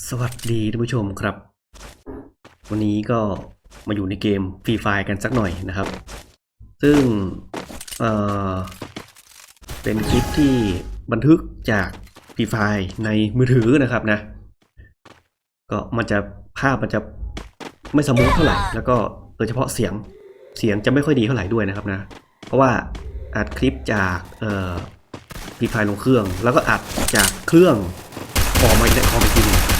สวัสดีท่านผู้ชมครับ วันนี้ก็มาอยู่ในเกมฟรีไฟกันสักหน่อยนะครับ ซึ่งเอ่อเป็นคลิปที่บันทึกจากฟรีไฟในมือถือนะครับนะ ก็มันจะภาพมันจะไม่สมูทเท่าไหร่ แล้วก็โดยเฉพาะเสียงเสียงจะไม่ค่อยดีเท่าไหร่ด้วยนะครับนะ เพราะว่าอัดคลิปจากเอ่อฟรีไฟลงเครื่อง แล้วก็อัดจากเครื่องออกมาในคอมอีกทีหนึง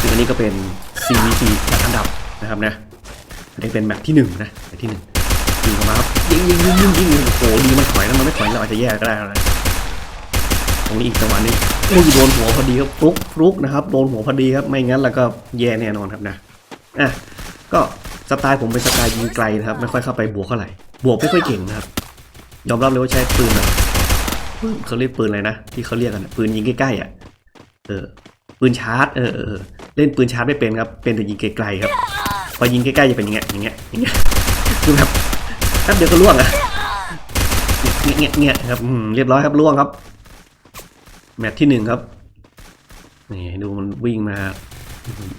ซึ่งอันนี้ก็เป็น CVC จัดอันดับนะครับนะอันนี้เป็นแมปที่หนึ่งนะแมปที่หนึ่งยิงเข้ามาครับยิงยิงยิงยิงยิงโอ้โหดีมันถอยแล้วมันไม่ถอยเราอาจจะแย่ก็ได้นะตรงนี้อีกจังหวะนี้อุ้ยโดนหัวพอดีครับฟลุกฟลุกนะครับโดนหัวพอดีครับไม่งั้นแล้วก็แย่แน่นอนครับนะอะก็สไตล์ผมเป็นสไตล์ยิงไกลนะครับไม่ค่อยเข้าไปบวกเท่าไหร่บวกไม่ค่อยเก่งนะครับยอมรับเลยว่าใช้ปืนแบบเขาเรียกปืนอะไรนะที่เขาเรียกกันอะปืนยิงใกล้ๆอะเออปืนชาร์จเออเออ เล่นปืนชาร์จไม่เป็นครับ เป็นแต่ยิงไกลๆครับ พอยิงใกล้ๆจะเป็นอย่างเงี้ย อย่างเงี้ย อย่างเงี้ย คือแบบแป๊บเดียวก็ล่วงอะเงี้ยเงี้ยเงี้ยครับเรียบร้อยครับล่วงครับ แมตที่หนึ่งครับ นี่ดูมันวิ่งมา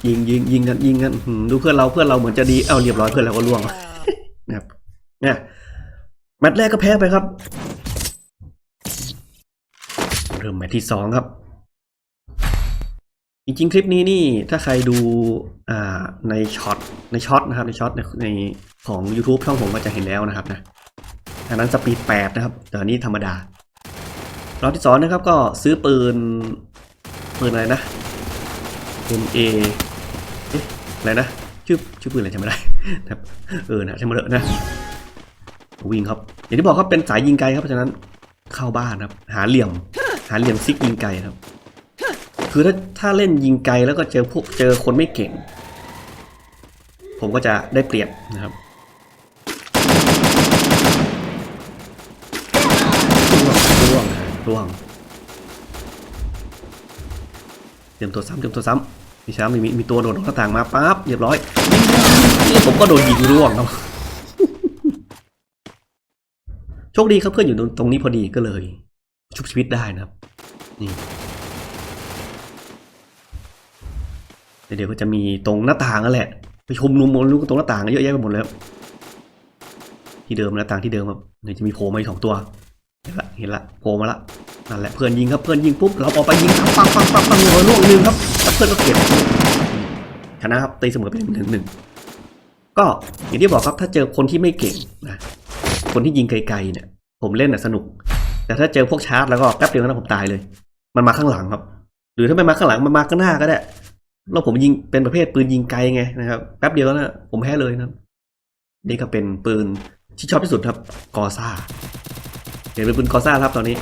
ยิงยิงยิงกันยิงกันดูเพื่อนเราเพื่อนเราเหมือนจะดี เอ้าเรียบร้อยเพื่อนเราก็ล่วงนะครับเนี่ยแมตช์แรกก็แพ้ไปครับ เริ่มแมตช์ที่สองครับ จริงๆ คลิปนี้นี่ถ้าใครดูอ่าในช็อตในช็อตนะครับในช็อตในในของ YouTube ช่องผมก็จะเห็นแล้วนะครับนะอันนั้นสปีด8นะครับแต่อันนี้ธรรมดารอบที่สองนะครับก็ซื้อปืนปืนอะไรนะ MA เอ๊ะอะไรนะชื่อชื่อปืนอะไรจำไม่ได้ครับเออนะใช่ไหมเลอะนะวิ่งครับ อย่างที่บอกครับเป็นสายยิงไกลครับเพราะฉะนั้นเข้าบ้านครับ หาเหลี่ยม หาเหลี่ยมซิกยิงไกลครับ คือถ้าถ้าเล่นยิงไกลแล้วก็เจอพวกเจอคนไม่เก่ง ผมก็จะได้เปรียบนะครับร่วงร่วงร่วงเตรียมตัวซ้ำเตรียมตัวซ้ำมีซ้ำมีมีมีตัวโดดหน้าต่างมาปั๊บเรียบร้อยนี่ผมก็โดนยิงร่วงครับโชคดีครับเพื่อนอยู่ตรงนี้พอดีก็เลย ชุบชีวิตได้นะครับนี่ เดี๋ยวก็จะมีตรงหน้าต่างนั่นแหละ ไปชมนุมมนลูกตรงหน้าต่างเยอะแยะไปหมดเลยครับที่เดิมหน้าต่างที่เดิมครับเดี๋ยวจะมีโผล่มาอีกสองตัวเห็นละเห็นละโผล่มาละนั่นแหละเพื่อนยิงครับเพื่อนยิงปุ๊บเราออกไปยิงปังปังปังปังปังหัวล่วงหนึ่งครับแล้วเพื่อนก็เก็บชนะครับตีเสมอเป็นหนึ่งหนึ่งก็อย่างที่บอกครับถ้าเจอคนที่ไม่เก่งนะคนที่ยิงไกลๆเนี่ย ผมเล่นน่ะสนุก แต่ถ้าเจอพวกชาร์จแล้วก็แป๊บเดียวนะผมตายเลย มันมาข้างหลังครับ หรือถ้าไม่มาข้างหลังมันมาข้างหน้าก็ได้ แล้วผมยิงเป็นประเภทปืนยิงไกลไงนะครับแป๊บเดียวนะผมแพ้เลยนะนี่ก็เป็นปืนที่ชอบที่สุดครับกอซ่าเห็นเป็นปืนกอซ่าครับตอนนี้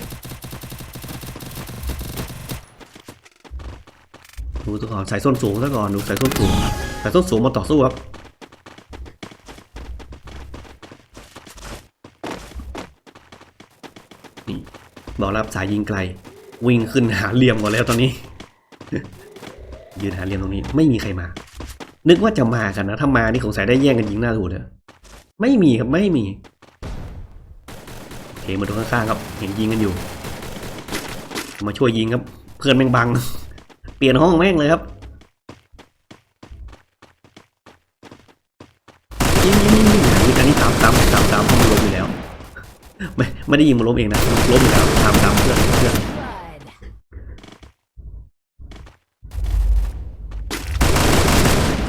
ดูตัวก่อนใส่ส้นสูงซะก่อนดูใส่ส้นสูงใส่ส้นสูงมาต่อสู้ครับนี่บอกแล้วครับสายยิงไกล วิ่งขึ้นหาเหลี่ยมก่อนแล้วตอนนี้ ยืนหาเหลี่ยมตรงนี้ ไม่มีใครมา นึกว่าจะมากันนะ ถ้ามานี่สงสัยได้แย่งกันยิงหน้าถูเลยไม่มีครับไม่มีโอเคมาดูข้างๆครับเห็นยิงกันอยู่ มาช่วยยิงครับ เพื่อนแม่งบัง เปลี่ยนห้องแม่งเลยครับยิงยิงยิงยิงอันนี้ตามตามตามตามเพรามันล้มอยู่แล้ว ไม่ไม่ได้ยิงมันล้มเองนะล้มอยู่แล้วตามตามเพื่อนเพื่อน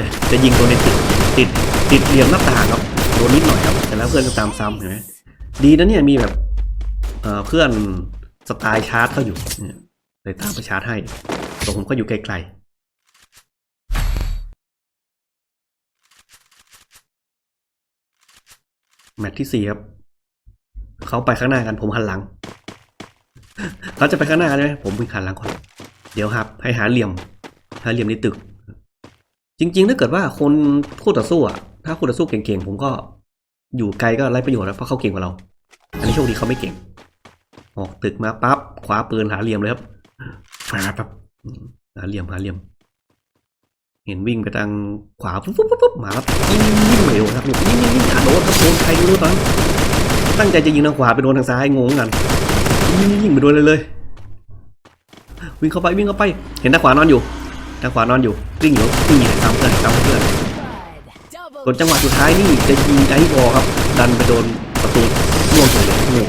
จะจะยิงตัวนี้ติดติดติดเหลี่ยมหน้าต่างครับโดนนิดหน่อยครับแต่แล้วเพื่อนก็ตามซ้ำเห็นไหมดีนะเนี่ยมีแบบเเพื่อนสไตล์ชาร์จเขาอยู่เลยตามไปชาร์จให้ตัวผมก็อยู่ไกลๆแมตช์ที่สี่ครับ เขาไปข้างหน้ากันผมหันหลัง เขาจะไปข้างหน้ากันใช่ไหมผมวิ่งหันหลังก่อน เดี๋ยวครับ ให้หาเหลี่ยม หาเหลี่ยมในตึก จริง ๆ ถ้าเกิดว่าคนคู่ต่อสู้อะถ้าคู่ต่อสู้เก่งๆผมก็อยู่ไกลก็ไร้ประโยชน์แล้วเพราะเขาเก่งกว่าเรา อันนี้โชคดีเขาไม่เก่ง ออกตึกมาปั๊บคว้าปืนหาเหลี่ยมเลยครับฟาปั๊บหาเหลี่ยมหาเหลี่ยม เห็นวิ่งไปทางขวาปุ๊บปุ๊บปุ๊บมาครับยิงยิงยิงไม่โดนครับยิงยิงยิงยิงอะโดนครับโดนใครไม่รู้ตอนตั้งใจจะยิงทางขวาไปโดนทางซ้ายงงกันยิงยิงยิงไปโดนเลยเลย วิ่งเข้าไปวิ่งเข้าไป เห็นทางขวานอนอยู่ ทางขวานอนอยู่วิ่งอยู่วิ่งอยู่ตามเพื่อนตามเพื่อน Double ส่วนจังหวะสุดท้ายนี่จะยิงไอ้บอครับ ดันไปโดนประตูม่วงเฉยเลยม่วง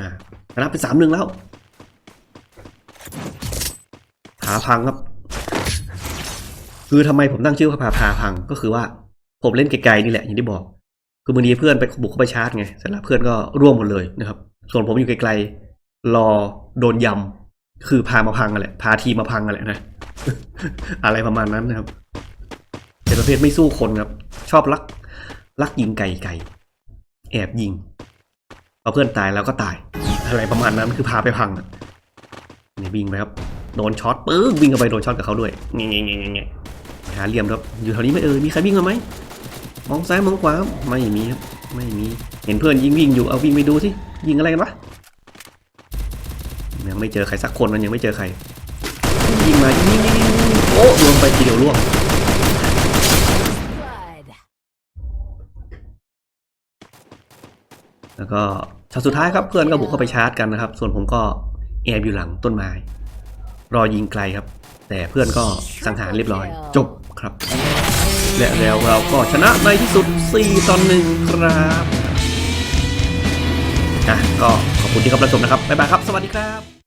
อ่าชนะเป็นสามหนึ่งแล้วผาพังครับ คือทำไมผมตั้งชื่อว่าผาพาพังก็คือว่าผมเล่นไกลๆนี่แหละอย่างที่บอก คือบางทีเพื่อนไปบุกเข้าไปชาร์จไงเสร็จแล้วเพื่อนก็ร่วงหมดเลยนะครับ ส่วนผมอยู่ไกลๆรอโดนยำคือพามาพังกันแหละพาทีมมาพังกันแหละนะ อะไรประมาณนั้นนะครับเป็นประเภทไม่สู้คนครับ ชอบลักลักยิงไก่ไก่ แอบยิงพอเพื่อนตายแล้วก็ตาย อะไรประมาณนั้นคือพาไปพังนี่วิ่งไปครับโดนช็อตปึ๊กวิ่งเข้าไปโดนช็อตกับเขาด้วยเงี้ยเงี้ยเงี้ยเงี้ยหาเหลี่ยมครับอยู่แถวนี้ไหม่เออมีใครวิ่งมาไหมมองซ้ายมองขวาไม่มีครับไม่มีเห็นเพื่อนยิงวิ่งอยู่เอาวิ่งไปดูสิยิงอะไรกันวะยังไม่เจอใครสักคนมันยังไม่เจอใคร ยิงมายิงยิงยิงยิงยิงโอ้รวมไปทีเดียวล่วงแล้วก็ช็อตสุดท้ายครับเพื่อนก็บุกเข้าไปชาร์จกันนะครับ ส่วนผมก็แอบอยู่หลังต้นไม้ รอยิงไกลครับ แต่เพื่อนก็สังหารเรียบร้อย จบครับ และแล้วเราก็ชนะในที่สุด 4ต่อ1ครับอะก็ขอบคุณที่เข้ารับชมนะครับ บ๊ายบายครับ สวัสดีครับ